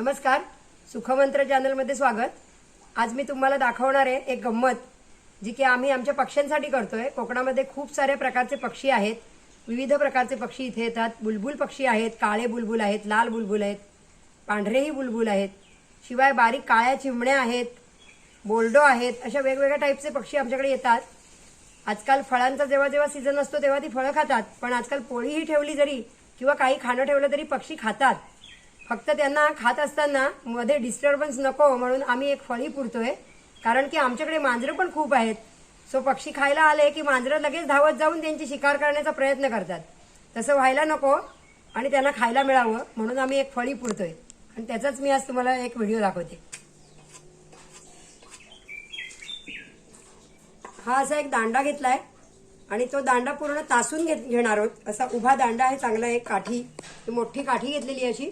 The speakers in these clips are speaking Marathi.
नमस्कार. सुखमंत्र चॅनलमध्ये स्वागत. आज मी तुम्हाला दाखवणार आहे एक गंमत जी की आम्ही आमच्या पक्ष्यांसाठी करतोय. कोकणामध्ये खूप साऱ्या प्रकारचे पक्षी आहेत. विविध प्रकारचे पक्षी इथे येतात. बुलबुल पक्षी आहेत काळे बुलबुल आहेत लाल बुलबुल आहेत पांढरेही बुलबुल आहेत. शिवाय बारीक काळ्या चिमण्या आहेत बोल्डो आहेत अशा वेगवेगळ्या टाईपचे पक्षी आमच्याकडे येतात. आजकाल फळांचा जेव्हा जेव्हा सीझन असतो तेव्हा ती फळं खातात. पण आजकाल पोळीही ठेवली जरी किंवा काही खाणं ठेवलं तरी पक्षी खातात. फक्त त्यांना खात असताना मध्ये डिस्टर्बन्स नको म्हणून आम्ही एक फळी पुरतोय. कारण की आमच्याकडे मांजरं पण खूप आहेत. सो पक्षी खायला आले की मांजरं लगेच धावत जाऊन त्यांची शिकार करण्याचा प्रयत्न करतात. तसं व्हायला नको आणि त्यांना खायला मिळावं म्हणून आम्ही एक फळी पुरतोय. आणि त्याचाच मी आज तुम्हाला एक व्हिडिओ दाखवते. हा असा एक दांडा घेतलाय आणि तो दांडा पूर्ण तासून घेत घेणार आहोत. असा उभा दांडा आहे चांगला एक काठी मोठी काठी घेतलेली अशी.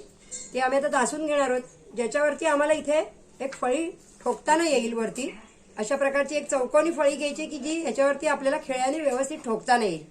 ती आम्ही आता दासून घेणार आहोत. ज्याच्यावरती आम्हाला इथे एक फळी ठोकताना येईल वरती अशा प्रकारची एक चौकोनी फळी घ्यायची की जी ह्याच्यावरती आपल्याला खेळ्याने व्यवस्थित ठोकताना येईल.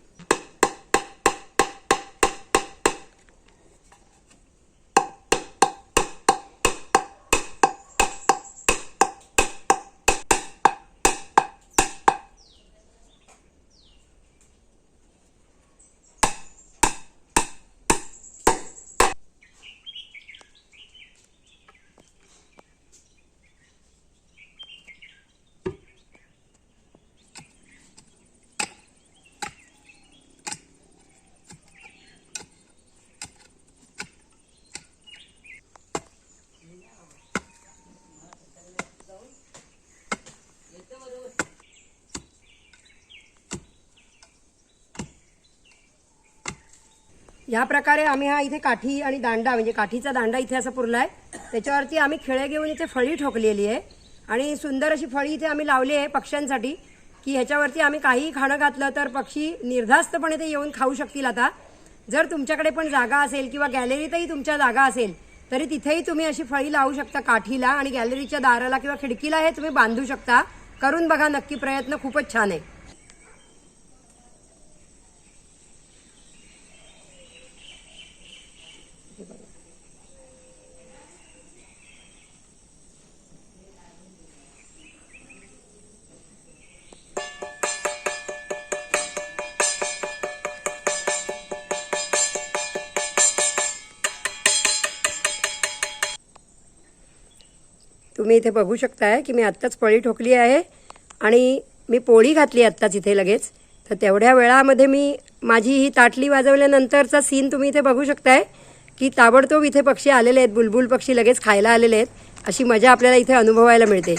ह्या प्रकारे आम्ही हा इथे काठी आणि दांडा म्हणजे काठीचा दांडा इथे असा आहे त्याच्यावरती आम्ही खेळे घेऊन इथे फळी ठोकलेली आहे. आणि सुंदर अशी फळी इथे आम्ही लावली आहे पक्ष्यांसाठी की ह्याच्यावरती आम्ही काहीही खाणं घातलं तर पक्षी निर्धास्तपणे ते येऊन खाऊ शकतील आता. जर तुमच्याकडे पण जागा असेल किंवा गॅलरीतही तुमच्या जागा असेल तरी तिथेही तुम्ही अशी फळी लावू शकता काठीला आणि गॅलरीच्या दाराला किंवा खिडकीला हे तुम्ही बांधू शकता. करून बघा नक्की प्रयत्न खूपच छान आहे. तुम्ही इथे बघू शकताय की मी आत्ताच पळी ठोकली आहे आणि मी पोळी घातली आत्ताच इथे लगेच. तर तेवढ्या वेळामध्ये मी माझी ही ताटली वाजवल्यानंतरचा सीन तुम्ही इथे बघू शकताय की ताबडतोब इथे पक्षी आलेले आहेत बुलबुल पक्षी लगेच खायला आलेले आहेत अशी मजा आपल्याला इथे अनुभवायला मिळते.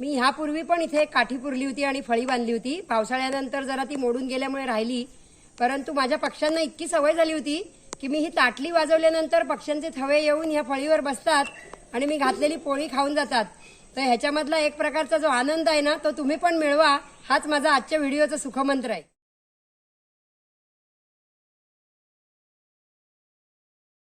मी ह्यापूर्वी पण इथे एक काठी पुरली होती आणि फळी बांधली होती. पावसाळ्यानंतर जरा ती मोडून गेल्यामुळे राहिली. परंतु माझ्या पक्ष्यांना इतकी सवय झाली होती की मी ही ताटली वाजवल्यानंतर पक्ष्यांचे थवे येऊन ह्या फळीवर बसतात आणि मी घातलेली पोळी खाऊन जातात. तर ह्याच्यामधला एक प्रकारचा जो आनंद आहे ना तो तुम्ही पण मिळवा. हाच माझा आजच्या व्हिडिओचा सुखमंत्र आहे.